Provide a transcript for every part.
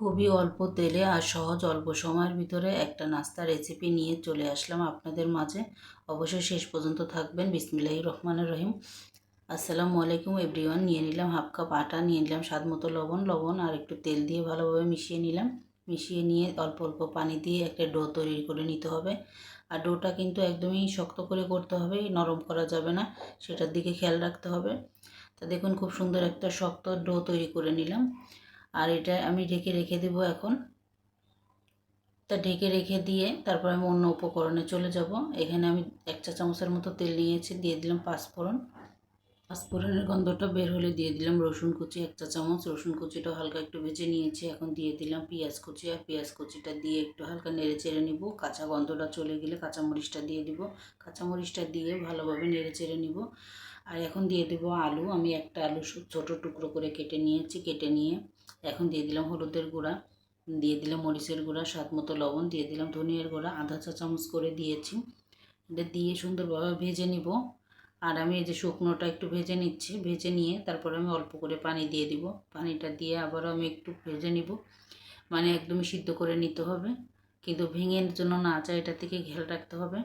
খুবই অল্প তেলে আর সহজ অল্প সময়ের ভিতরে একটা নাস্তা রেসিপি নিয়ে চলে আসলাম আপনাদের মাঝে। অবশ্যই শেষ পর্যন্ত থাকবেন। বিসমিল্লাহ রহমানের রহিম। আসসালামু আলাইকুম এভরিওয়ান। নিয়ে নিলাম হাফ কাপ আটা, নিয়ে নিলাম স্বাদ মতো লবণ। লবণ আর একটু তেল দিয়ে ভালোভাবে মিশিয়ে নিলাম। মিশিয়ে নিয়ে অল্প অল্প পানি দিয়ে একটা ডো তৈরি করে নিতে হবে। আর ডোটা কিন্তু একদমই শক্ত করে করতে হবে, নরম করা যাবে না, সেটার দিকে খেয়াল রাখতে হবে। তা দেখুন, খুব সুন্দর একটা শক্ত ডো তৈরি করে নিলাম। আর এটা আমি ঢেকে রেখে দেব এখন। তা ঢেকে রেখে দিয়ে তারপর আমি অন্য উপকরণে চলে যাব। এখানে আমি এক চা চামচের মতো তেল নিয়েছি, দিয়ে দিলাম পাঁচফোড়ন। পাঁচফোড়নের গন্ধটা বের হলে দিয়ে দিলাম রসুন কুচি এক চা চামচ। রসুন কুচিটা হালকা একটু ভেজে নিয়েছি, এখন দিয়ে দিলাম পেঁয়াজ কুচি। আর পেঁয়াজ কুচিটা দিয়ে একটু হালকা নেড়ে চেড়ে নিব। কাঁচা গন্ধটা চলে গেলে কাঁচামরিচটা দিয়ে দিব। কাঁচামরিচটা দিয়ে ভালোভাবে নেড়ে চেড়ে নিব। আর এখন দিয়ে দেবো আলু। আমি একটা আলু ছোটো টুকরো করে কেটে নিয়েছি, কেটে নিয়ে এখন দিয়ে দিলাম হলুদের গুঁড়া। দিয়ে দিলাম মরিচের গুঁড়া, স্বাদ মতো লবণ। দিয়ে দিলাম ধনিয়ার গুঁড়া, আধা চা চামচ করে দিয়েছি। এটা দিয়ে সুন্দরভাবে ভেজে নিব। আর আমি এই যে শুকনোটা একটু ভেজে নিচ্ছি, ভেজে নিয়ে তারপর আমি অল্প করে পানি দিয়ে দিব। পানিটা দিয়ে আবারও আমি একটু ভেজে নিব। মানে একদমই সিদ্ধ করে নিতে হবে। কিন্তু ভেঙে জন্য না চাই এটা থেকে খেয়াল রাখতে হবে।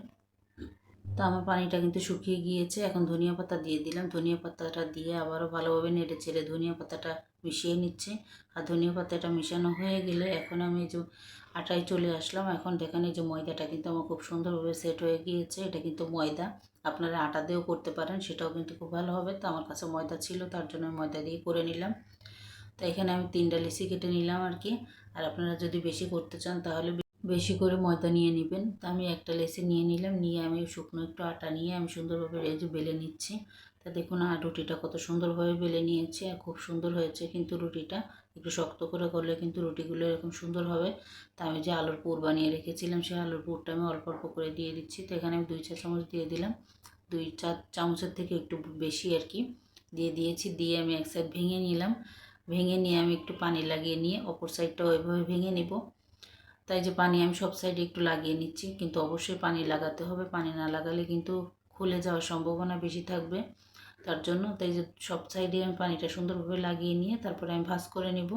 তো আমার পানিটা কিন্তু শুকিয়ে গিয়েছে। এখন ধনিয়া পাতা দিয়ে দিলাম। ধনিয়া পাতাটা দিয়ে আবারও ভালোভাবে নেড়ে ছেড়ে ধনিয়া পাতাটা মিশিয়ে নিচ্ছে। আর ধনিয়া পাতাটা মিশানো হয়ে গেলে এখন আমি যে আটায় চলে আসলাম। এখন দেখেন এই যে ময়দাটা কিন্তু আমার খুব সুন্দরভাবে সেট হয়ে গিয়েছে। এটা কিন্তু ময়দা। আপনারা আটা দিয়েও করতে পারেন, সেটাও কিন্তু খুব ভালো হবে। তো আমার কাছে ময়দা ছিল, তার জন্য ময়দা দিয়ে করে নিলাম। তো এখানে আমি তিনটা লিচি কেটে নিলাম আর কি। আর আপনারা যদি বেশি করতে চান, তাহলে বেশি করে ময়দা নিয়ে নেবেন। তা আমি একটা লেসে নিয়ে নিলাম, নিয়ে আমি শুকনো একটু আটা নিয়ে আমি সুন্দরভাবে রেজে বেলে নিচ্ছি। তা দেখুন, আর রুটিটা কত সুন্দরভাবে বেলে নিয়েছি, আর খুব সুন্দর হয়েছে কিন্তু রুটিটা। একটু শক্ত করে করলে কিন্তু রুটিগুলো এরকম সুন্দর হবে। তা আমি যে আলুর পুর বানিয়ে রেখেছিলাম, সেই আলুর পুরটা আমি অল্প অল্প করে দিয়ে দিচ্ছি। তো এখানে আমি দুই চা চামচ দিয়ে দিলাম। দুই চা চামচের থেকে একটু বেশি আর কি দিয়ে দিয়েছি। দিয়ে আমি এক সাইড ভেঙে নিলাম। ভেঙে নিয়ে আমি একটু পানি লাগিয়ে নিয়ে অপর সাইডটাও ওইভাবে ভেঙে নেব। তাই যে পানি আমি সব সাইডে একটু লাগিয়ে নিচ্ছি। কিন্তু অবশ্যই পানি লাগাতে হবে। পানি না লাগালে কিন্তু খুলে যাওয়ার সম্ভাবনা বেশি থাকবে। তার জন্য। তাই যে সব সাইডে আমি পানিটা সুন্দরভাবে লাগিয়ে নিয়ে তারপরে আমি ভাজ করে নিব।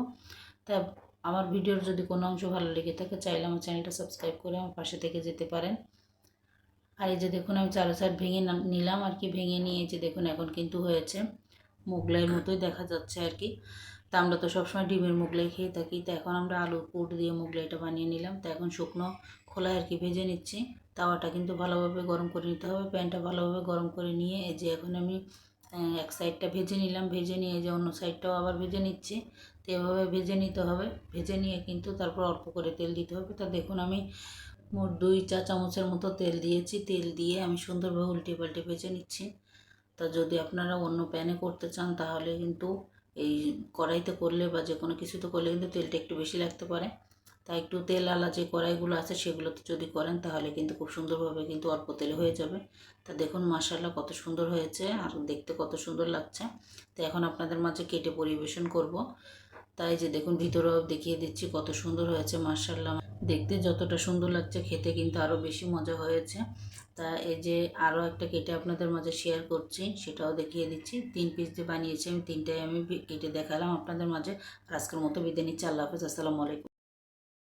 তা আমার ভিডিওর যদি কোনো অংশ ভালো লেগে থাকে, চাইলে আমার চ্যানেলটা সাবস্ক্রাইব করে আমার পাশে থেকে যেতে পারেন। আর এই যে দেখুন, আমি চারো সাইড ভেঙে নিলাম আর কি, ভেঙে নিয়ে যে দেখুন, এখন কিন্তু হয়েছে। মোগলাইয়ের মতোই দেখা যাচ্ছে আর কি। তা আমরা তো সবসময় ডিমের মুগলাই খেয়ে থাকি। তো এখন আমরা আলুর পুট দিয়ে মুগলাইটা বানিয়ে নিলাম। তো এখন শুকনো খোলায় আর কি ভেজে নিচ্ছি। তাওয়াটা কিন্তু ভালোভাবে গরম করে নিতে হবে। প্যানটা ভালোভাবে গরম করে নিয়ে এই যে এখন আমি এক সাইডটা ভেজে নিলাম, ভেজে নিয়ে যে অন্য সাইডটাও আবার ভেজে নিচ্ছি। তো এভাবে ভেজে নিতে হবে, ভেজে নিয়ে কিন্তু তারপর অল্প করে তেল দিতে হবে। তা দেখুন আমি মোট দুই চা চামচের মতো তেল দিয়েছি, তেল দিয়ে আমি সুন্দরভাবে উল্টে পাল্টে ভেজে নিচ্ছি। তা যদি আপনারা অন্য প্যানে করতে চান তাহলে কিন্তু এই কড়াইতে করলে বা যে কোনো কিছুতে করলে কিন্তু তেলটা একটু বেশি লাগতে পারে। তাই একটু তেল আলা যে কড়াইগুলো আছে সেগুলোতে যদি করেন তাহলে কিন্তু খুব সুন্দরভাবে কিন্তু অল্প তেলে হয়ে যাবে। তা দেখুন মাসাল্লা কত সুন্দর হয়েছে আর দেখতে কত সুন্দর লাগছে। তো এখন আপনাদের মাঝে কেটে পরিবেশন করব। তাই যে দেখুন ভিতরেও দেখিয়ে দিচ্ছি কত সুন্দর হয়েছে মার্শাল্লাহ দেখতে যতটা সুন্দর লাগছে খেতে কিন্তু আরও বেশি মজা হয়েছে। তা এই যে আরও একটা কেটে আপনাদের মাঝে শেয়ার করছি, সেটাও দেখিয়ে দিচ্ছি। তিন পিস যে বানিয়েছি আমি, তিনটাই আমি কেটে দেখালাম আপনাদের মাঝে। আজকের মতো বিদায় নিচ্ছি। আল্লাহ হাফিজ। আসসালামু আলাইকুম।